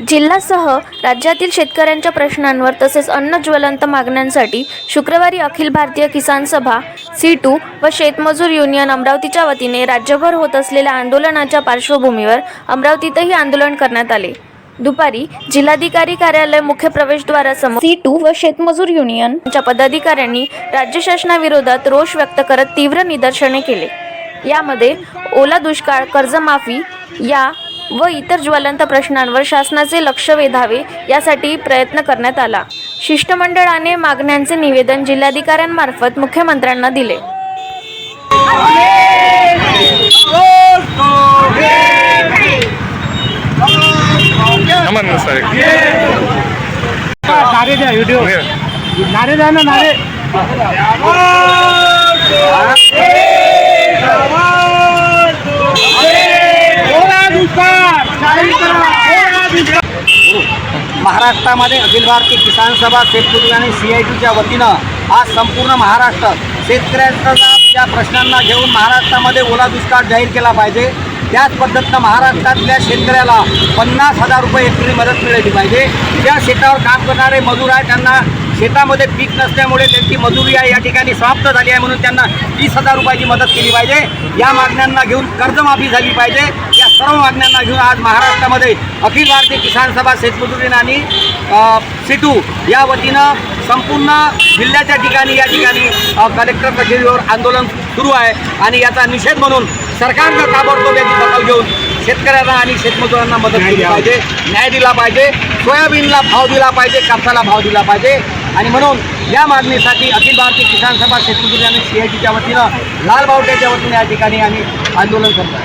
जिल्हासह राज्यातील शेतकऱ्यांच्या प्रश्नांवर तसेच अन्न ज्वलंत मागण्यांसाठी शुक्रवारी अखिल भारतीय किसान सभा सी टू व शेतमजूर युनियन अमरावतीच्या वतीने राज्यभर होत असलेल्या आंदोलनाच्या पार्श्वभूमीवर अमरावतीतही आंदोलन करण्यात आले. दुपारी जिल्हाधिकारी कार्यालय मुख्य प्रवेशद्वारासमोर सी टू व शेतमजूर युनियनच्या पदाधिकाऱ्यांनी राज्य शासनाविरोधात रोष व्यक्त करत तीव्र निदर्शने केले. यामध्ये ओला दुष्काळ कर्जमाफी या व इतर ज्वलंत प्रश्नांवर शासनाचे लक्ष वेधावे यासाठी प्रयत्न करण्यात आला. शिष्टमंडळाने मागण्यांचे निवेदन जिल्हाधिकाऱ्यांमार्फत मुख्यमंत्र्यांना दिले. नारे द्या व्हिडिओ. नारे. द्या ना नारे. महाराष्ट्रामध्ये अखिल भारतीय किसान सभा शेतकरी आणि सी आय टीच्या वतीनं आज संपूर्ण महाराष्ट्र शेतकऱ्यांच्या त्या प्रश्नांना घेऊन महाराष्ट्रामध्ये ओला दुष्काळ जाहीर केला पाहिजे. त्याच पद्धतीनं महाराष्ट्रातल्या शेतकऱ्याला पन्नास हजार रुपये हेक्टरी मदत मिळाली पाहिजे. ज्या शेतावर काम करणारे मजूर आहे त्यांना शेतामध्ये पीक नसल्यामुळे त्यांची मजुरी आहे या ठिकाणी समाप्त झाली आहे म्हणून त्यांना तीस हजार रुपयाची मदत केली पाहिजे. या मागण्यांना घेऊन कर्जमाफी झाली पाहिजे. सर्व मागण्यांना घेऊन आज महाराष्ट्रामध्ये अखिल भारतीय किसान सभा शेतमजुरी आणि सिटू या वतीनं संपूर्ण जिल्ह्याच्या ठिकाणी या ठिकाणी कलेक्टर कचेरीवर आंदोलन सुरू आहे. आणि याचा निषेध म्हणून सरकारनं ताबडतोब याची दखल घेऊन शेतकऱ्यांना आणि शेतमजुरांना मदत केली पाहिजे न्याय दिला पाहिजे सोयाबीनला भाव दिला पाहिजे कापसाला भाव दिला पाहिजे. आणि म्हणून या मागणीसाठी अखिल भारतीय किसान सभा शेतमजुरी आणि सी आय टीच्या वतीनं लाल बावट्याच्या वतीने या ठिकाणी आम्ही आंदोलन करतो